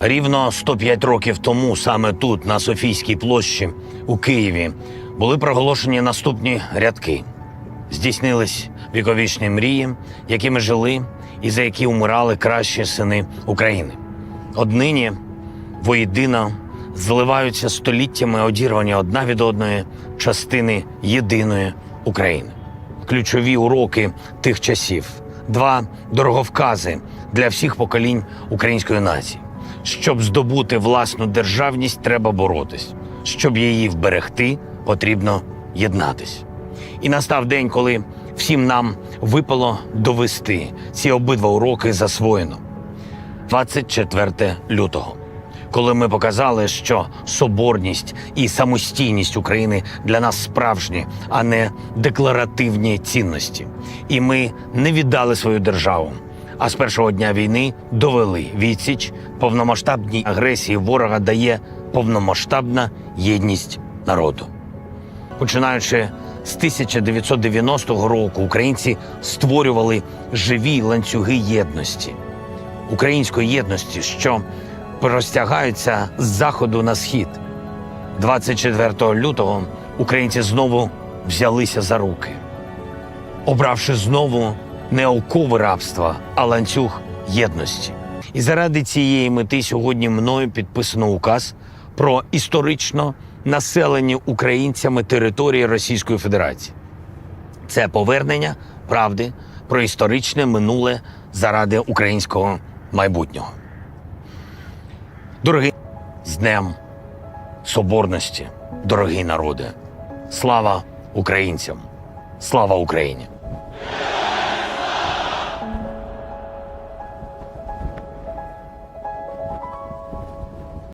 Рівно 105 років тому, саме тут, на Софійській площі у Києві, були проголошені наступні рядки. Здійснились віковічні мрії, якими жили і за які умирали кращі сини України. Однині воєдино зливаються століттями одірвані одна від одної частини єдиної України. Ключові уроки тих часів, два дороговкази для всіх поколінь української нації. Щоб здобути власну державність, треба боротись. Щоб її вберегти, потрібно єднатись. І настав день, коли всім нам випало довести ці обидва уроки засвоєно. 24 лютого, коли ми показали, що соборність і самостійність України для нас справжні, а не декларативні цінності. І ми не віддали свою державу. А з першого дня війни довели відсіч повномасштабній агресії ворога дає повномасштабна єдність народу. Починаючи з 1990 року, українці створювали живі ланцюги єдності, української єдності, що простягаються з заходу на схід. 24 лютого українці знову взялися за руки, обравши знову не окови рабства, а ланцюг єдності. І заради цієї мети сьогодні мною підписано указ про історично населені українцями території Російської Федерації. Це повернення правди про історичне минуле заради українського майбутнього. Дорогі з Днем Соборності, дорогі народи, слава українцям, слава Україні!